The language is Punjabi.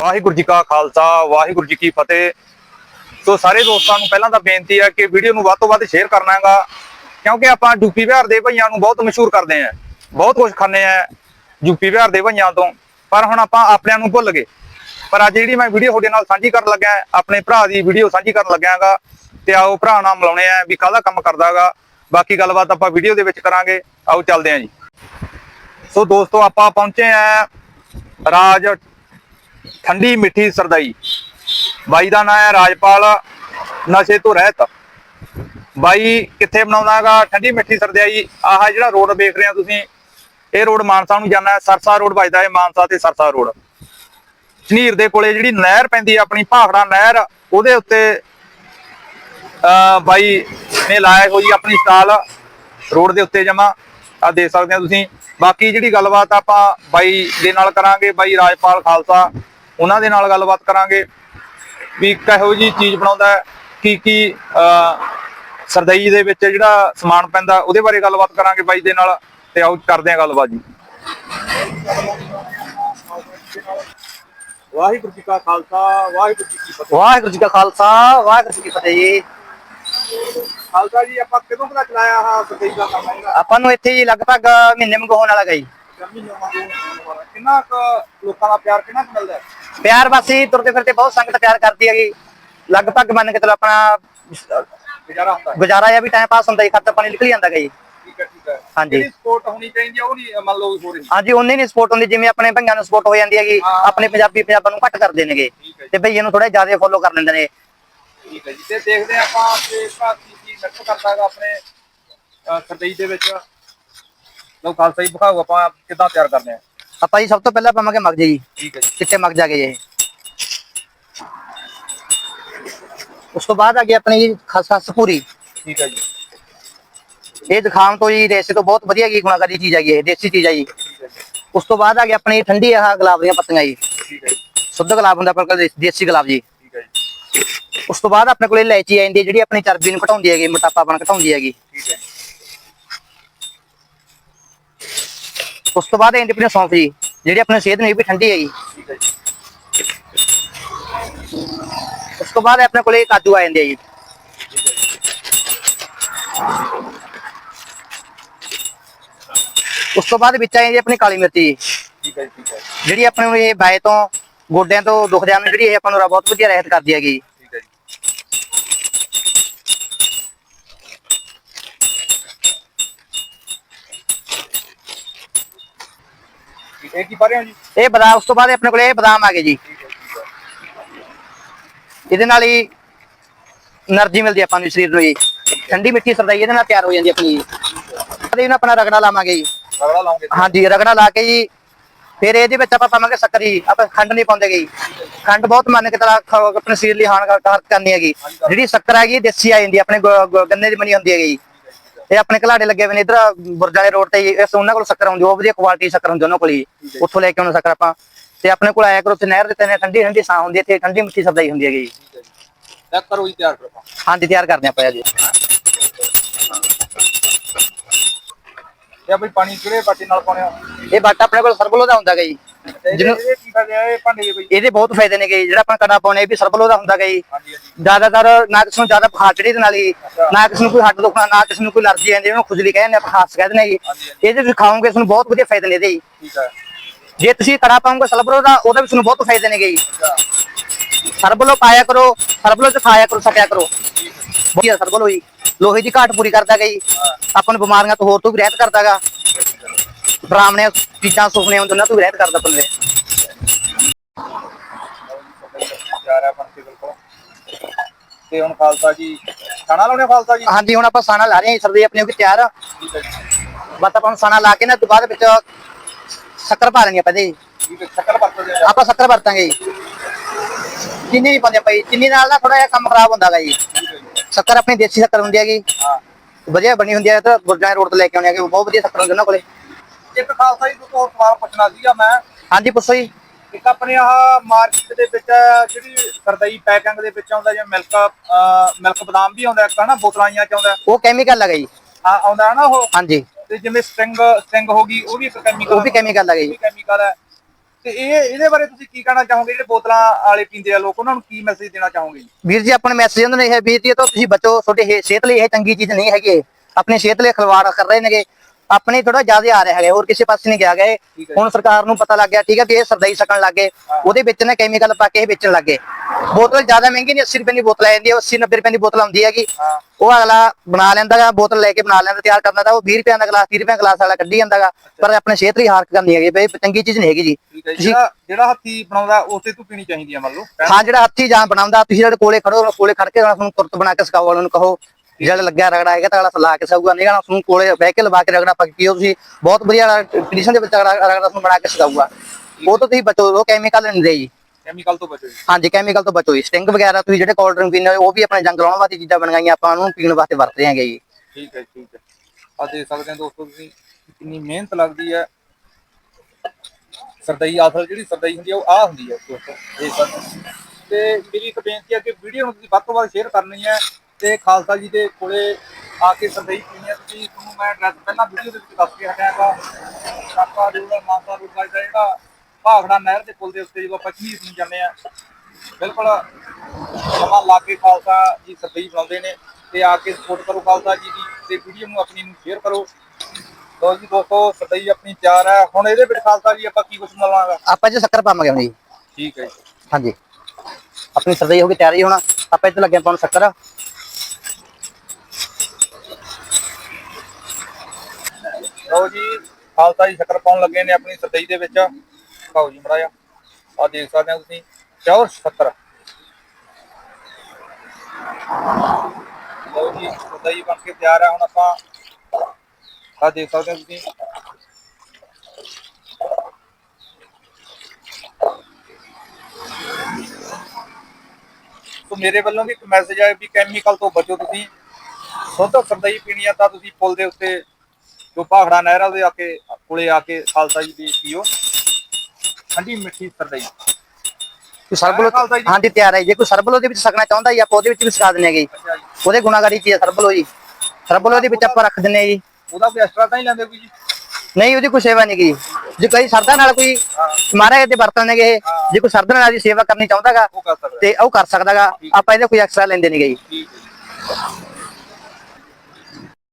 ਵਾਹਿਗੁਰੂ ਜੀ ਕਾ ਖਾਲਸਾ, ਵਾਹਿਗੁਰੂ ਜੀ ਕੀ ਫਤਿਹ। ਸੋ ਸਾਰੇ ਦੋਸਤਾਂ ਨੂੰ ਪਹਿਲਾਂ ਤਾਂ ਬੇਨਤੀ ਹੈ ਕਿ ਵੀਡੀਓ ਨੂੰ ਵੱਧ ਤੋਂ ਵੱਧ ਸ਼ੇਅਰ ਕਰਨਾ ਹੈਗਾ, ਕਿਉਂਕਿ ਆਪਾਂ ਯੂਪੀ ਬਿਹਾਰ ਦੇ ਭਈਆਂ ਨੂੰ ਬਹੁਤ ਮਸ਼ਹੂਰ ਕਰਦੇ ਆਂ ਬਹੁਤ ਕੁਝ ਖਾਂਦੇ ਆ ਯੂਪੀ ਬਿਹਾਰ ਦੇ ਭਈਆਂ ਤੋਂ, ਪਰ ਹੁਣ ਆਪਾਂ ਆਪਣਿਆਂ ਨੂੰ ਭੁੱਲ ਗਏ। ਪਰ ਅੱਜ ਜਿਹੜੀ ਮੈਂ ਵੀਡੀਓ ਤੁਹਾਡੇ ਨਾਲ ਸਾਂਝੀ ਕਰਨ ਲੱਗਾ ਆਪਣੇ ਭਰਾ ਦੀ ਵੀਡੀਓ ਸਾਂਝੀ ਕਰਨ ਲੱਗਾ ਹੈਗਾ, ਤੇ ਆਓ ਭਰਾ ਨਾਲ ਮਿਲਾਉਣੇ ਆ, ਵੀ ਕਾਹਦਾ ਕੰਮ ਕਰਦਾਗਾ ਬਾਕੀ ਗੱਲਬਾਤ ਆਪਾਂ ਵੀਡੀਓ ਦੇ ਵਿੱਚ ਕਰਾਂਗੇ, ਆਓ ਚੱਲਦੇ ਆਂ ਜੀ। ਸੋ ਦੋਸਤੋ, ਆਪਾਂ ਪਹੁੰਚੇ ਆ ਰਾਜ ਠੰਡੀ ਮਿੱਠੀ ਸਰਦਾਈ। ਬਾਈ ਦਾ ਨਾਮ ਹੈ ਰਾਜਪਾਲ ਨਸ਼ੇ ਤੋਂ ਰਹਿਤ। ਬਾਈ ਕਿੱਥੇ ਬਣਾਉਂਦਾਗਾ ਠੰਡੀ ਮਿੱਠੀ ਸਰਦਾਈ। ਆਹ ਜਿਹੜਾ ਰੋਡ ਵੇਖ ਰਹੇ ਆ ਤੁਸੀਂ, ਇਹ ਰੋਡ ਮਾਨਸਾ ਨੂੰ ਜਾਂਦਾ ਹੈ। ਸਰਸਾ ਰੋਡ ਵੱਜਦਾ ਹੈ ਮਾਨਸਾ ਤੇ ਸਰਸਾ ਰੋਡ। ਝਨੀਰ ਦੇ ਕੋਲੇ ਜਿਹੜੀ ਨਹਿਰ ਪੈਂਦੀ ਆਪਣੀ ਭਾਖੜਾ ਨਹਿਰ, ਉਹਦੇ ਉੱਤੇ, ਅਹ ਬਾਈ ਨੇ ਲਾਇਆ ਹੋਈ ਆਪਣੀ ਸਟਾਲ। ਰੋਡ ਦੇ ਉੱਤੇ ਜਮਾ। ਆ ਦੇਖ ਸਕਦੇ ਆ ਤੁਸੀਂ। ਬਾਕੀ ਜਿਹੜੀ ਗੱਲਬਾਤ ਆਪਾਂ ਬਾਈ ਦੇ ਨਾਲ ਕਰਾਂਗੇ, ਬਾਈ ਰਾਜਪਾਲ ਖਾਲਸਾ। ਉਹਨਾਂ ਦੇ ਨਾਲ ਗੱਲਬਾਤ ਕਰਾਂਗੇ ਵੀ ਕਿਹੋ ਜੀ ਚੀਜ਼ ਬਣਾਉਂਦਾ ਹੈ, ਕੀ ਕੀ ਸਰਦਈ ਦੇ ਵਿੱਚ ਜਿਹੜਾ ਸਮਾਨ ਪੈਂਦਾ ਉਹਦੇ ਬਾਰੇ ਗੱਲਬਾਤ ਕਰਾਂਗੇ ਬਾਈ ਦੇ ਨਾਲ ਤੇ ਆਓ ਕਰਦੇ ਆ ਗੱਲਬਾਤ ਜੀ। ਵਾਹਿਗੁਰੂ ਜੀ ਕਾ ਖਾਲਸਾ ਵਾਹਿਗੁਰੂ ਜੀ ਕੀ ਫਤਿਹ। ਵਾਹਿਗੁਰੂ ਜੀ ਕਾ ਖਾਲਸਾ ਵਾਹਿਗੁਰੂ ਜੀ ਕੀ ਫਤਿਹ ਜੀ। ਖਾਲਸਾ ਜੀ ਆਪਾਂ ਕਿਦੋਂ ਪਤਾ ਚਲਾਇਆ ਆ ਸਰਦਈ ਦਾ ਕੰਮ ਹੈਗਾ? ਆਪਾਂ ਨੂੰ ਇੱਥੇ ਜੀ ਲਗਭਗ ਮਹੀਨੇ ਮੰਗੋ ਹੋਣ ਵਾਲਾ। ਗਈ ਕਿੰਨਾ ਲੋਕਾਂ ਦਾ ਪਿਆਰ ਕਿੰਨਾ ਕੁ ਮਿਲਦਾ ਹੈ? ਪਿਆਰ ਵਾਸੀ ਤੁਰਦੇ ਫਿਰਦੇ ਬਹੁਤ ਸੰਗਤ ਪਿਆਰ ਕਰਦੀ ਹੈਗੀ। ਲਗਭਗ ਮੰਨ ਕੇ ਚਲੋ ਆਪਣਾ ਗੁਜ਼ਾਰਾ ਹੁੰਦਾ ਹੈ। ਗੁਜ਼ਾਰਾ ਜਾਂ ਵੀ ਟਾਈਮ ਪਾਸ ਹੁੰਦਾ ਜੀ ਖਰਚਾ ਪਾਣੀ ਨਿਕਲ ਜਾਂਦਾ ਗਈ ਠੀਕ ਹੈ ਠੀਕ ਹੈ। ਹਾਂਜੀ। ਜਿਹੜੀ ਸਪੋਰਟ ਹੋਣੀ ਚਾਹੀਦੀ ਆ ਉਹ ਨਹੀਂ ਮੰਨ ਲਓ ਹੋ ਰਹੀ। ਹਾਂਜੀ ਉਹਨੇ ਨਹੀਂ ਸਪੋਰਟ ਹੁੰਦੀ ਜਿਵੇਂ ਆਪਣੇ ਭਈਆਂ ਨੂੰ ਸਪੋਰਟ ਹੋ ਜਾਂਦੀ ਹੈਗੀ। ਆਪਣੇ ਪੰਜਾਬੀ ਪੰਜਾਬਾਂ ਨੂੰ ਘੱਟ ਕਰਦੇ ਨੇਗੇ। ਠੀਕ ਹੈ ਜੀ। ਤੇ ਭਈਏ ਨੂੰ ਥੋੜਾ ਜ਼ਿਆਦਾ ਫੋਲੋ ਕਰ ਲੈਂਦੇ ਨੇ। ਠੀਕ ਹੈ ਜੀ। ਤੇ ਦੇਖਦੇ ਹਾਂ ਆਪਾਂ ਤੇ ਭਾਤੀ ਕੀ ਨੱਕ ਕਰਦਾ ਹੈਗਾ ਆਪਣੇ ਅਹ, ਸਰਦਈ ਦੇ ਵਿੱਚ। ਲਓ ਖਾਲਸਾ ਜੀ ਵਿਖਾਓ ਆਪਾਂ ਕਿੱਦਾਂ ਤਿਆਰ ਕਰਦੇ ਆ ਆਪਾਂ ਜੀ ਸਭ ਤੋਂ ਪਹਿਲਾਂ ਪਾਵਾਂਗੇ ਮਗਜੇ ਜੀ। ਠੀਕ ਹੈ ਜੀ। ਚਿੱਟੇ ਮਗਜ ਆ ਗਏ ਇਹ ਉਸ ਤੋਂ ਬਾਅਦ ਆ ਗਈ ਆਪਣੀ ਜੀ ਖਸਖਸ ਪੂਰੀ। ਠੀਕ ਹੈ ਜੀ। ਇਹ ਦਿਖਾਉਣ ਤੋਂ ਜੀ ਦੇਸੀ ਤੋਂ ਬਹੁਤ ਵਧੀਆ ਕੀ ਗੁਣਾਕਾਰੀ ਚੀਜ਼ ਹੈਗੀ ਇਹ ਦੇਸੀ ਚੀਜ਼ ਹੈ ਜੀ। ਉਸ ਤੋਂ ਬਾਅਦ ਆ ਗਈ ਆਪਣੀ ਠੰਡੀ ਆਹ ਗੁਲਾਬ ਦੀਆਂ ਪੱਤੀਆਂ ਜੀ। ਠੀਕ ਹੈ ਸ਼ੁੱਧ ਗੁਲਾਬ ਹੁੰਦਾ ਪਰ ਦੇਸੀ ਗੁਲਾਬ ਜੀ। ਠੀਕ ਹੈ ਜੀ। ਉਸ ਤੋਂ ਬਾਅਦ ਆਪਣੇ ਕੋਲੇ ਇਲਾਇਚੀ ਆ ਜਾਂਦੀ ਜਿਹੜੀ ਆਪਣੀ ਚਰਬੀ ਨੂੰ ਘਟਾਉਂਦੀ ਹੈਗੀ ਮੋਟਾਪਾ ਬਣ ਘਟਾਉਂਦੀ ਹੈਗੀ। ਠੀਕ ਹੈ ਉਸ ਤੋਂ ਬਾਅਦ ਆ ਜਾਂਦੀ ਆਪਣੀ ਸੌਂਫ ਜੀ ਜਿਹੜੀ ਆਪਣੀ ਸਿਹਤ ਨੂੰ ਵੀ ਠੰਡੀ ਹੈ ਜੀ ਉਸ ਤੋਂ ਬਾਅਦ ਆਪਣੇ ਕੋਲੇ ਕਾਜੂ ਆ ਜਾਂਦੇ ਆ ਜੀ। ਉਸ ਤੋਂ ਬਾਅਦ ਵਿੱਚ ਆ ਜਾਂਦੀ ਆਪਣੀ ਕਾਲੀ ਮਿਰਚ ਜੀ। ਠੀਕ ਹੈ ਠੀਕ ਹੈ ਜਿਹੜੀ ਆਪਣੇ ਨੂੰ ਇਹ ਬਾਏ ਤੋਂ, ਗੋਡਿਆਂ ਤੋਂ ਦੁਖਦਿਆਂ ਨੂੰ ਜਿਹੜੀ ਇਹ ਆਪਾਂ ਨੂੰ ਬਹੁਤ ਵਧੀਆ ਰਹਿਤ ਕਰਦੀ ਹੈਗੀ। ਇਹ ਬਦਾਮ ਉਸ ਤੋਂ ਬਾਅਦ ਆਪਣੇ ਕੋਲੇ ਇਹ ਬਦਾਮ ਆ ਗਏ ਜੀ। ਇਹਦੇ ਨਾਲ ਹੀ એનર્ਜੀ ਮਿਲਦੀ ਆਪਾਂ ਨੂੰ ਸਰੀਰ ਨੂੰ ਜੀ। ਠੰਡੀ ਮਿੱਠੀ ਸਰਦਾਈ ਇਹਦੇ ਨਾਲ ਤਿਆਰ ਹੋ ਜਾਂਦੀ ਆਪਣੀ ਜੀ। ਤੇ ਆਪਣਾ ਰਗੜਾ ਲਾਵਾਂਗੇ ਜੀ। ਰਗੜਾ ਲਾਉਂਗੇ ਹਾਂਜੀ ਰਗੜਾ ਲਾ ਕੇ ਜੀ। ਫਿਰ ਇਹਦੇ ਵਿੱਚ ਆਪਾਂ ਪਾਵਾਂਗੇ ਸ਼ੱਕਰ ਜੀ। ਆਪਾਂ ਖੰਡ ਨਹੀਂ ਪਾਉਂਦੇ ਗਈ ਖੰਡ ਬਹੁਤ ਮੰਨ ਕੇ ਤਰਾ ਆਪਣੇ ਸਰੀਰ ਲਈ ਹਾਨਕਾਰਕ ਕਰਨੀ ਹੈਗੀ। ਜਿਹੜੀ ਸ਼ੱਕਰ ਹੈਗੀ ਦੇਸੀ ਆ ਜਾਂਦੀ ਆਪਣੇ ਗੰਨੇ ਦੀ ਬਣੀ ਹੁੰਦੀ ਹੈਗੀ ਇਹ ਆਪਣੇ ਘਲਾੜੇ ਲੱਗੇ ਹੋਏ ਨੇ ਇਧਰ ਬੁਰਜਾਂ ਦੇ ਰੋਡ ਤੇ ਇਸ ਉਹਨਾਂ ਕੋਲ ਸ਼ੱਕਰ ਹੁੰਦੀ ਉਹ ਵਧੀਆ ਕੁਆਲਿਟੀ ਸ਼ੱਕਰ ਹੁੰਦੀ ਉਹਨਾਂ ਕੋਲ ਜੀ। ਉੱਥੋਂ ਲੈ ਕੇ ਆਉਣਾ ਸ਼ੱਕਰ ਆਪਾਂ। ਤੇ ਆਪਣੇ ਕੋਲ ਆਇਆ ਕਰੋ ਤੇ ਨਹਿਰ ਦੇ ਤੇ ਠੰਡੀ ਠੰਡੀ ਸਾਂ ਹੁੰਦੀ ਹੈ ਤੇ ਠੰਡੀ ਮਿੱਠੀ ਸਰਦਾਈ ਹੁੰਦੀ ਹੈਗੀ ਜੀ। ਠੀਕ ਹੈ ਜੀ ਕਰੋ ਜੀ ਤਿਆਰ ਕਰੋ। ਹਾਂਜੀ ਤਿਆਰ ਕਰਦੇ ਆਪਾਂ ਜੀ। ਇਹ ਆਪਣੀ ਪਾਣੀ ਕਿਹੜੇ ਬਾਟੇ ਨਾਲ ਪਾਉਣੇ ਇਹ ਬਾਟਾ ਆਪਣੇ ਕੋਲ ਸਰਬਲੋ ਦਾ ਹੁੰਦਾ ਹੈਗਾ ਜੀ। ਇਹਦੇ ਜਿਹਨੂੰ- ਇਹਦੇ ਕੀ ਫਾਇਦੇ ਆ ਇਹ ਭਾਂਡੇ ਦੇ ਬਈ ਇਹਦੇ ਬਹੁਤ ਫਾਇਦੇ ਨੇ ਜੀ ਜਿਹੜਾ ਆਪਾਂ ਕੜਾ ਪਾਉਣੇ ਇਹ ਵੀ ਸਰਬਲੋ ਦਾ ਹੁੰਦਾ ਜੀ ਹਾਂਜੀ ਹਾਂਜੀ। ਜ਼ਿਆਦਾਤਰ ਨਾ ਕਿਸੇ ਨੂੰ ਜ਼ਿਆਦਾ ਬੁਖਾਰ ਚੜੀ ਦੇ ਨਾਲ ਹੀ ਨਾ ਕਿਸੇ ਨੂੰ ਕੋਈ ਹੱਡ ਦੁਖਣਾ ਨਾ ਕਿਸੇ ਨੂੰ ਕੋਈ ਅਲਰਜੀ ਆਂਦੀ ਉਹਨੂੰ ਖੁਜਲੀ ਕਹਿੰਦੇ ਆਪਾਂ ਖਾਸ ਕਹਿੰਦੇ ਨੇ ਜੀ। ਇਹਦੇ ਤੁਸੀਂ ਖਾਓਗੇ ਤੁਹਾਨੂੰ ਬਹੁਤ ਵਧੀਆ ਫਾਇਦੇ ਨੇ ਇਹਦੇ ਜੀ। ਠੀਕ ਹੈ। ਜੇ ਤੁਸੀਂ ਕੜਾ ਪਾਓਗੇ ਸਰਬਲੋ ਦਾ ਉਹਦਾ ਵੀ ਤੁਹਾਨੂੰ ਬਹੁਤ ਫਾਇਦੇ ਨੇਗੇ ਜੀ ਸਰਬਲੋ ਪਾਇਆ ਕਰੋ ਸਰਬਲੋ ਚ ਖਾਇਆ ਕਰੋ ਸਕਿਆ ਕਰੋ। ਵਧੀਆ ਸਰਬਲੋ ਜੀ। ਲੋਹੇ ਦੀ ਘਾਟ ਪੂਰੀ ਕਰਦਾ ਜੀ ਆਪਾਂ ਨੂੰ ਬਿਮਾਰੀਆਂ ਤੋਂ ਹੋਰ ਤੋਂ ਵੀ ਰਹਿਤ ਕਰਦਾਗਾ। ਡਰਾਮਣੇ ਚੀਜ਼ਾਂ ਸੁਪਨੇ ਹੁੰਦੇ ਉਹਨਾਂ ਤੋਂ ਰਹਿਤ ਕਰਦਾ ਬੰਦੇ। ਜਾ ਰਿਹਾ ਕੇ ਬਿਲਕੁਲ। ਤੇ ਹੁਣ ਖਾਲਸਾ ਜੀ ਖਾਣਾ ਲਾਉਣੇ ਖਾਲਸਾ ਜੀ? ਹਾਂਜੀ ਹੁਣ ਆਪਾਂ ਸਾਣਾ ਲਾ ਰਹੇ ਹਾਂ ਸਰਦੀ ਆਪਣੀ ਹੋ ਗਈ ਤਿਆਰ। ਠੀਕ ਹੈ ਜੀ। ਬਸ ਆਪਾਂ ਸਾਣਾ ਲਾ ਕੇ ਨਾ ਤੋਂ ਬਾਅਦ ਵਿੱਚ ਸ਼ੱਕਰ ਪਾ ਲੈਣੀ ਆਪਾਂ ਸ਼ੱਕਰ ਵਰਤਦੇ ਆ ਆਪਾਂ ਸ਼ੱਕਰ ਵਰਤਾਂਗੇ ਜੀ। ਚੀਨੀ ਨਹੀਂ ਪਾਉਂਦੇ ਆਪਾਂ ਜੀ। ਚੀਨੀ ਨਾਲ ਨਾ ਥੋੜਾ ਜਿਹਾ ਕੰਮ ਖਰਾਬ ਹੁੰਦਾ ਹੈਗਾ ਜੀ। ਠੀਕ ਹੈ ਜੀ। ਸ਼ੱਕਰ ਆਪਣੀ ਦੇਸੀ ਸ਼ੱਕਰ ਹੁੰਦੀ ਹੈਗੀ। ਹਾਂ। ਵਧੀਆ ਬਣੀ ਹੁੰਦੀ ਹੈ ਤਾਂ ਗੁਰਜਾਂ ਰੋਡ ਤੋਂ ਲੈ ਕੇ ਆਉਣੀ ਹੈਗੀ। ਬਹੁਤ ਵਧੀਆ ਸ਼ੱਕਰ ਹੁੰਦੀ ਉਹਨਾਂ ਕੋਲੇ। ਇੱਕ ਖਾਲਸਾ ਜੀ ਤੋਂ ਹੋਰ ਸਵਾਲ ਪੁੱਛਣਾ ਸੀਗਾ ਮੈਂ। ਹਾਂਜੀ ਪੁੱਛੋ ਜੀ। ਇੱਕ ਆਪਣੇ ਆਹ ਮਾਰਕੀਟ ਦੇ ਵਿੱਚ ਜਿਹੜੀ ਸਰਦਈ ਪੈਕਿੰਗ ਦੇ ਵਿੱਚ ਆਉਂਦਾ ਜਿਵੇਂ ਮਿਲਕ ਮਿਲਕ ਬਦਾਮ ਵੀ ਆਉਂਦਾ ਇੱਕ ਹਨਾ ਬੋਤਲਾਂ ਜੀਆਂ ਚ ਆਉਂਦਾ। ਉਹ ਕੈਮੀਕਲ ਹੈਗਾ ਜੀ। ਆ ਆਉਂਦਾ ਹਨਾ ਉਹ? ਹਾਂਜੀ। ਤੇ ਜਿਵੇਂ ਸਟ੍ਰਿੰਗ ਸਟ੍ਰਿੰਗ ਹੋ ਗਈ ਉਹ ਵੀ ਇੱਕ ਕੈਮੀਕਲ ਉਹ ਵੀ ਕੈਮੀਕਲ ਹੈਗਾ ਜੀ। ਕੈਮੀਕਲ ਹੈ। ਤੇ ਇਹ ਇਹਦੇ ਬਾਰੇ ਤੁਸੀਂ ਕੀ ਕਹਿਣਾ ਚਾਹੋਗੇ? ਜਿਹੜੇ ਬੋਤਲਾਂ ਵਾਲੇ ਪੀਂਦੇ ਆ ਲੋਕ ਉਹਨਾਂ ਨੂੰ ਕੀ ਮੈਸੇਜ ਦੇਣਾ ਚਾਹੋਗੇ ਜੀ? ਵੀਰ ਜੀ ਆਪਣਾ ਮੈਸੇਜ ਉਹਨਾਂ ਨੇ ਇਹ ਵੀਰ ਜੀ ਤੋਂ ਤੁਸੀਂ ਬਚੋ ਤੁਹਾਡੀ ਸਿਹਤ ਲਈ ਇਹ ਚੰਗੀ ਚੀਜ਼ ਨਹੀਂ ਹੈਗੀ। ਆਪਣੀ ਸਿਹਤ ਲਈ ਖਿਲਵਾੜ ਕਰ ਰਹੇ ਨੇਗੇ। ਆਪਣੇ ਥੋੜਾ ਜ਼ਿਆਦਾ ਆ ਰਿਹਾ ਹੈਗਾ ਹੋਰ ਕਿਸੇ ਪਾਸੇ ਨਹੀਂ ਗਿਆ ਗਏ ਹੈ ਹੁਣ ਸਰਕਾਰ ਨੂੰ ਪਤਾ ਲੱਗ ਗਿਆ ਠੀਕ ਹੈ ਕਿ ਇਹ ਸਰਦਾਈ ਸਕਣ ਲੱਗੇ ਉਹਦੇ ਵਿੱਚ ਨਾ ਕੈਮੀਕਲ ਪਾ ਕੇ ਇਹ ਵੇਚਣ ਲੱਗੇ ਬੋਤਲ ਜ਼ਿਆਦਾ ਮਹਿੰਗੀ ਨਹੀਂ 80 ਰੁਪਏ ਦੀ ਬੋਤਲ ਆ ਜਾਂਦੀ ਹੈ 80 90 ਰੁਪਏ ਦੀ ਬੋਤਲ ਆਉਂਦੀ ਹੈਗੀ। ਹਾਂ। ਉਹ ਅਗਲਾ ਬਣਾ ਲੈਂਦਾ ਗਾ ਬੋਤਲ ਲੈ ਕੇ ਬਣਾ ਲੈਂਦਾ ਤਿਆਰ ਕਰਦਾ ਤਾਂ ਉਹ 20 ਰੁਪਏ ਦਾ ਗਲਾਸ 30 ਰੁਪਏ ਦਾ ਗਲਾਸ ਵਾਲਾ ਕੱਢੀ ਜਾਂਦਾਗਾ ਪਰ ਆਪਣੇ ਸਿਹਤ ਲਈ ਹਾਰਕ ਕਰਨੀ ਹੈਗੀ ਬਈ ਚੰਗੀ ਚੀਜ਼ ਨਹੀਂ ਹੈਗੀ ਜੀ। ਹੈ ਜਿਹੜਾ ਹੱਥੀ ਬਣਾਉਂਦਾ ਉਸੇ ਤੋਂ ਪੀਣੀ ਚਾਹੀਦੀ ਆ ਮੰਨ ਲਓ। ਹਾਂ ਜਿਹੜਾ ਹੱਥੀ ਜਾਂ ਬਣਾਉਂਦਾ ਤੁਸੀਂ ਜਿਹੜੇ ਕੋਲੇ ਖੜੋ ਕੋਲੇ ਖੜ ਕੇ ਤੁਹਾਨੂੰ ਤੁਰਤ ਬਣਾ ਕੇ ਸਿਖਾਓ ਵਾਲੇ ਨੂੰ ਕਹੋ। ਜਿਹੜਾ ਲੱਗਿਆ ਰਗੜਾ ਹੈਗਾ ਤਾਂ ਅਗਲਾ ਲਾ ਕੇ ਸਿਖਾਊਗਾ ਨਹੀਂ ਗਾਣਾ ਤੁਹਾਨੂੰ ਕੋਲੇ ਬਹਿ ਕੇ ਲਵਾ ਕੇ ਰਗੜਾ ਪੱਕ ਪੀਓ ਤੁਸੀਂ। ਬਹੁਤ ਵਧੀਆ ਕੰਡੀਸ਼ਨ ਦੇ ਵਿੱਚ ਰਗੜਾ ਤੁਹਾਨੂੰ ਬਣਾ ਕੇ ਸਿਖਾਊਗਾ ਉਹ ਤੋਂ ਤੁਸੀਂ ਬਚੋ ਉਹ ਕੈਮੀਕਲ ਨਹੀਂ ਦੇ ਜੀ। ਕੈਮੀਕਲ ਤੋਂ ਬਚੋ ਜੀ। ਹਾਂਜੀ ਕੈਮੀਕਲ ਤੋਂ ਬਚੋ ਸਟਿੰਗ ਵਗੈਰਾ ਤੁਸੀਂ ਜਿਹੜੇ ਕੋਲਡ ਡਰਿੰਕ ਪੀਂਦੇ ਹੋ ਉਹ ਵੀ ਆਪਣੇ ਜੰਗ ਲਾਉਣ ਵਾਸਤੇ ਚੀਜ਼ਾਂ ਬਣਾਈਆਂ ਆਪਾਂ ਉਹਨੂੰ ਪੀਣ ਵਾਸਤੇ ਵਰਤਦੇ ਹੈਗੇ ਜੀ। ਠੀਕ ਹੈ ਠੀਕ ਹੈ। ਆ ਦੇਖ ਸਕਦੇ ਹੋ ਦੋਸਤੋ ਤੁਸੀਂ ਕਿੰਨੀ ਮਿਹਨਤ ਲੱਗਦੀ ਹੈ। ਸਰਦਈ ਅਸਲ ਜਿਹੜੀ ਸਰਦਈ ਹੁੰਦੀ ਹੈ ਉਹ ਆ ਹੁੰਦੀ ਹੈ ਦੋਸਤੋ ਦੇਖ ਸਕਦੇ ਹੋ। ਤੇ ਮੇਰੀ ਇੱਕ ਬੇਨਤੀ ਹੈ ਕਿ ਵੀਡੀਓ ਨੂੰ ਤੁਸੀਂ ਵੱਧ ਤੋਂ ਵੱਧ ਸ਼ੇਅਰ ਕਰਨੀ ਹੈ। ਤੇ ਖਾਲਸਾ ਜੀ ਦੇ ਕੋਲੇ ਆ ਕੇ ਸਰਦਈ ਪੀਣੀ ਹੈ ਤੁਸੀਂ ਤੁਹਾਨੂੰ ਮੈਂ ਐਡਰੈਸ ਪਹਿਲਾਂ ਵੀਡੀਓ ਦੇ ਵਿੱਚ ਦੱਸ ਕੇ ਹਟਿਆਗਾ ਸਾਪਾ ਰੋਡ ਮਾਸਾ ਰੋਡ ਦਾ ਜਿਹੜਾ ਭਾਗੜਾ ਨਹਿਰ ਦੇ ਪੁਲ ਦੇ ਉੱਤੇ ਜਦੋਂ ਆਪਾਂ ਚੀਜ਼ ਨੂੰ ਜਾਂਦੇ ਆ ਬਿਲਕੁਲ ਸਮਾਂ ਲਾ ਕੇ ਖਾਲਸਾ ਜੀ ਸਰਦਈ ਬਣਾਉਂਦੇ ਨੇ ਤੇ ਆ ਕੇ ਸਪੋਰਟ ਕਰੋ ਖਾਲਸਾ ਜੀ ਦੀ ਤੇ ਵੀਡੀਓ ਨੂੰ ਆਪਣੀ ਨੂੰ ਸ਼ੇਅਰ ਕਰੋ। ਲੋ ਜੀ ਦੋਸਤੋ ਸਰਦਈ ਆਪਣੀ ਤਿਆਰ ਹੈ। ਹੁਣ ਇਹਦੇ ਵਿੱਚ ਖਾਲਸਾ ਜੀ ਆਪਾਂ ਕੀ ਕੁਝ ਮਿਲਾਂਗਾ ਆਪਾਂ ਜੀ ਸ਼ੱਕਰ ਪਾਵਾਂਗੇ ਹੁਣ ਜੀ। ਠੀਕ ਹੈ ਜੀ। ਹਾਂਜੀ। ਆਪਣੀ ਸਰਦਾਈ ਹੋ ਗਈ ਤਿਆਰੀ ਹੁਣ। ਆਪਾਂ ਇੱਥੇ ਲੱਗੇ ਪਾਉਣ ਸ਼ੱਕਰ। ਲਓ ਜੀ, ਖਾਲਸਾ ਜੀ ਸ਼ੱਕਰ ਪਾਉਣ ਲੱਗੇ ਨੇ ਆਪਣੀ ਸਰਦਈ ਦੇ ਵਿੱਚ। ਖਾਓ ਜੀ ਮੜਾ ਆ ਦੇਖ ਸਕਦੇ ਹੋ ਤੁਸੀਂ, ਪਿਓਰ ਸ਼ੱਕਰ। ਲਓ ਜੀ ਸਰਦਈ ਬਣ ਕੇ ਤਿਆਰ ਹੈ ਹੁਣ ਆਪਾਂ। ਆ ਦੇਖ ਸਕਦੇ ਹੋ ਤੁਸੀਂ। ਸੋ ਮੇਰੇ ਵੱਲੋਂ ਵੀ ਇੱਕ ਮੈਸੇਜ ਆਇਆ ਵੀ ਕੈਮੀਕਲ ਤੋਂ ਬਚੋ ਤੁਸੀਂ। ਸ਼ੁੱਧ ਸਰਦਈ ਪੀਣੀ ਆ ਤਾਂ ਤੁਸੀਂ ਪੁਲ ਦੇ ਉੱਤੇ ਜੋ ਭਾਖੜਾ ਨਹਿਰ ਉਹਦੇ ਆ ਕੇ ਕੋਲੇ ਆ ਕੇ ਖਾਲਸਾ ਜੀ ਦੀ ਪੀਓ ਠੰਡੀ ਮਿੱਠੀ ਸਰਦਈ। ਸਰਬਲੋ। ਹਾਂਜੀ ਤਿਆਰ ਹੈ ਜੀ। ਕੋਈ ਸਰਬਲੋ ਦੇ ਵਿੱਚ ਸਕਣਾ ਚਾਹੁੰਦਾ ਜੀ ਆਪਾਂ ਉਹਦੇ ਵਿੱਚ ਵੀ ਸਿਖਾ ਦਿੰਦੇ ਹੈਗੇ ਉਹਦੇ ਚੀਜ਼ ਹੈ ਸਰਬਲੋ ਜੀ। ਸਰਬਲੋ ਦੇ ਵਿੱਚ ਆਪਾਂ ਰੱਖ ਹਾਂ ਜੀ। ਉਹਦਾ ਕੋਈ ਐਕਸਟਰਾ ਤਾਂ ਨਹੀਂ ਲੈਂਦੇ ਕੋਈ ਜੀ? ਨਹੀਂ ਉਹਦੀ ਕੋਈ ਸੇਵਾ ਨਹੀਂ ਗੀ ਜੇ ਕੋਈ ਸਰਦਾ ਨਾਲ ਕੋਈ ਮਹਾਰਾਜ ਦੇ ਬਰਤਨ ਨੇਗੇ। ਜੇ ਕੋਈ ਸਰਦਾ ਨਾਲ ਦੀ ਸੇਵਾ ਕਰਨੀ ਚਾਹੁੰਦਾਗਾ ਤੇ ਉਹ ਕਰ ਸਕਦਾਗਾ ਆਪਾਂ ਇਹਦੇ ਕੋਈ ਐਕਸਟਰਾ ਲੈਂਦੇ ਨਹੀਂ ਗਈ।